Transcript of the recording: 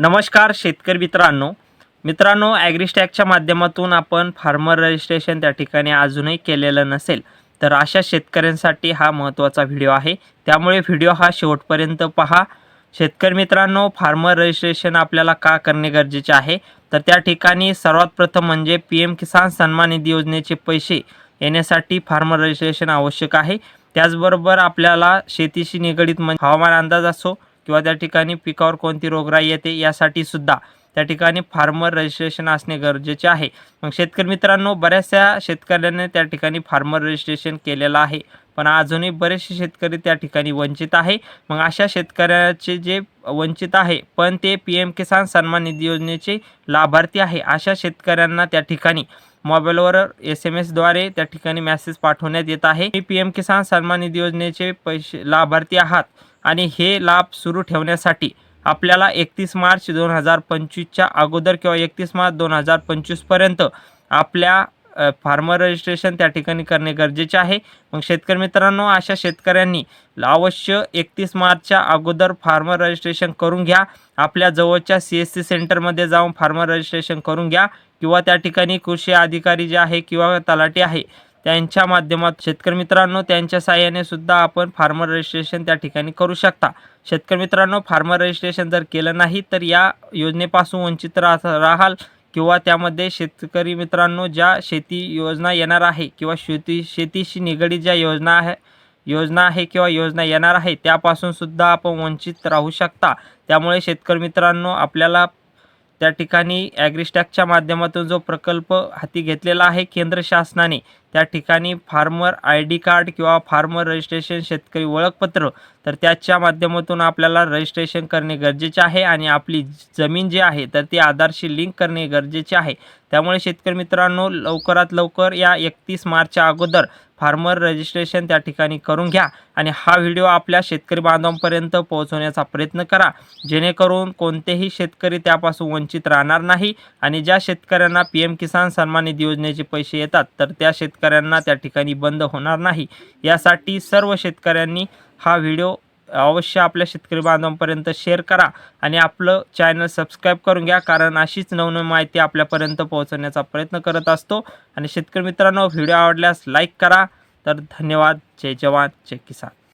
नमस्कार शेतकरी मित्रांनो. मित्रांनो ॲग्रिस्टॅकच्या माध्यमातून आपण फार्मर रजिस्ट्रेशन त्या ठिकाणी अजूनही केलेलं नसेल तर अशा शेतकऱ्यांसाठी हा महत्त्वाचा व्हिडिओ आहे. त्यामुळे व्हिडिओ हा शेवटपर्यंत पहा. शेतकरी मित्रांनो फार्मर रजिस्ट्रेशन आपल्याला का करणे गरजेचे आहे? तर त्या ठिकाणी सर्वात प्रथम म्हणजे पी एम किसान सन्मान निधी योजनेचे पैसे येण्यासाठी फार्मर रजिस्ट्रेशन आवश्यक आहे. त्याचबरोबर आपल्याला शेतीशी निगडीत म्हणजे हवामान अंदाज असो किंवा त्या ठिकाणी पिकावर कोणती रोगराई येते यासाठी सुद्धा त्या ठिकाणी फार्मर रजिस्ट्रेशन असणे गरजेचे आहे. मग शेतकरी मित्रांनो बऱ्याचशा शेतकऱ्यांनी त्या ठिकाणी फार्मर रजिस्ट्रेशन केलेलं आहे. पण अजूनही बरेचसे शेतकरी त्या ठिकाणी वंचित आहे. मग अशा शेतकऱ्याचे जे वंचित आहे पण ते पी एम किसान सन्मान निधी योजनेचे लाभार्थी आहे. अशा शेतकऱ्यांना त्या ठिकाणी मोबाईलवर एस एम एसद्वारे त्या ठिकाणी मेसेज पाठवण्यात येत आहे. पी एम किसान सन्मान निधी योजनेचे पैसे लाभार्थी आहात आणि हे लाभ सुरू ठेवण्यासाठी आपल्याला एकतीस मार्च दोन हजार पंचवीसच्या अगोदर किंवा एकतीस मार्च दोन हजार पंचवीसपर्यंत आपल्या फार्मर रजिस्ट्रेशन त्या ठिकाणी करणे गरजेचे आहे. मग शेतकरी मित्रांनो अशा शेतकऱ्यांनी अवश्य एकतीस मार्चच्या अगोदर फार्मर रजिस्ट्रेशन करून घ्या. आपल्या जवळच्या सी एस सी सेंटरमध्ये जाऊन फार्मर रजिस्ट्रेशन करून घ्या. किंवा त्या ठिकाणी कृषी अधिकारी जे आहे किंवा तलाठी आहे त्यांच्या माध्यमात शेतकरी मित्रांनो त्यांच्या सहाय्याने सुद्धा आपण फार्मर रजिस्ट्रेशन त्या ठिकाणी करू शकता. शेतकरी मित्रांनो फार्मर रजिस्ट्रेशन जर केलं नाही तर या योजनेपासून वंचित राह राहाल किंवा त्यामध्ये शेतकरी मित्रांनो ज्या शेती योजना येणार आहे किंवा शेती शेतीशी निगडीत ज्या योजना आहे योजना आहे किंवा योजना येणार आहे त्यापासून सुद्धा आपण वंचित राहू शकता. त्यामुळे शेतकरी मित्रांनो आपल्याला त्या ठिकाणी ॲग्रिस्टॅकच्या माध्यमातून जो प्रकल्प हाती घेतलेला आहे केंद्र शासनाने त्या ठिकाणी फार्मर आय डी कार्ड किंवा फार्मर रजिस्ट्रेशन शेतकरी ओळखपत्र तर त्याच्या माध्यमातून आपल्याला रजिस्ट्रेशन करणे गरजेचे आहे आणि आपली जमीन जी आहे तर ती आधारशी लिंक करणे गरजेचे आहे. त्यामुळे शेतकरी मित्रांनो लवकरात लवकर या एकतीस मार्चच्या अगोदर फार्मर रजिस्ट्रेशन त्या ठिकाणी करून घ्या आणि हा व्हिडिओ आपल्या शेतकरी बांधवांपर्यंत पोहोचवण्याचा प्रयत्न करा. जेणेकरून कोणतेही शेतकरी त्यापासून वंचित राहणार नाही आणि ज्या शेतकऱ्यांना पी एम किसान सन्मान निधी योजनेचे पैसे येतात तर त्या शेतकऱ्यांना त्या ठिकाणी बंद होणार नाही. यासाठी सर्व शेतकऱ्यांनी हा व्हिडिओ अवश्य आपल्या शेतकरी बांधवांपर्यंत शेअर करा आणि आपलं चॅनल सबस्क्राईब करून घ्या कारण अशीच नवनवी माहिती आपल्यापर्यंत पोहोचवण्याचा प्रयत्न करत असतो. आणि शेतकरी मित्रांनो व्हिडिओ आवडल्यास लाईक करा. तर धन्यवाद. जय जवान. जय किसान.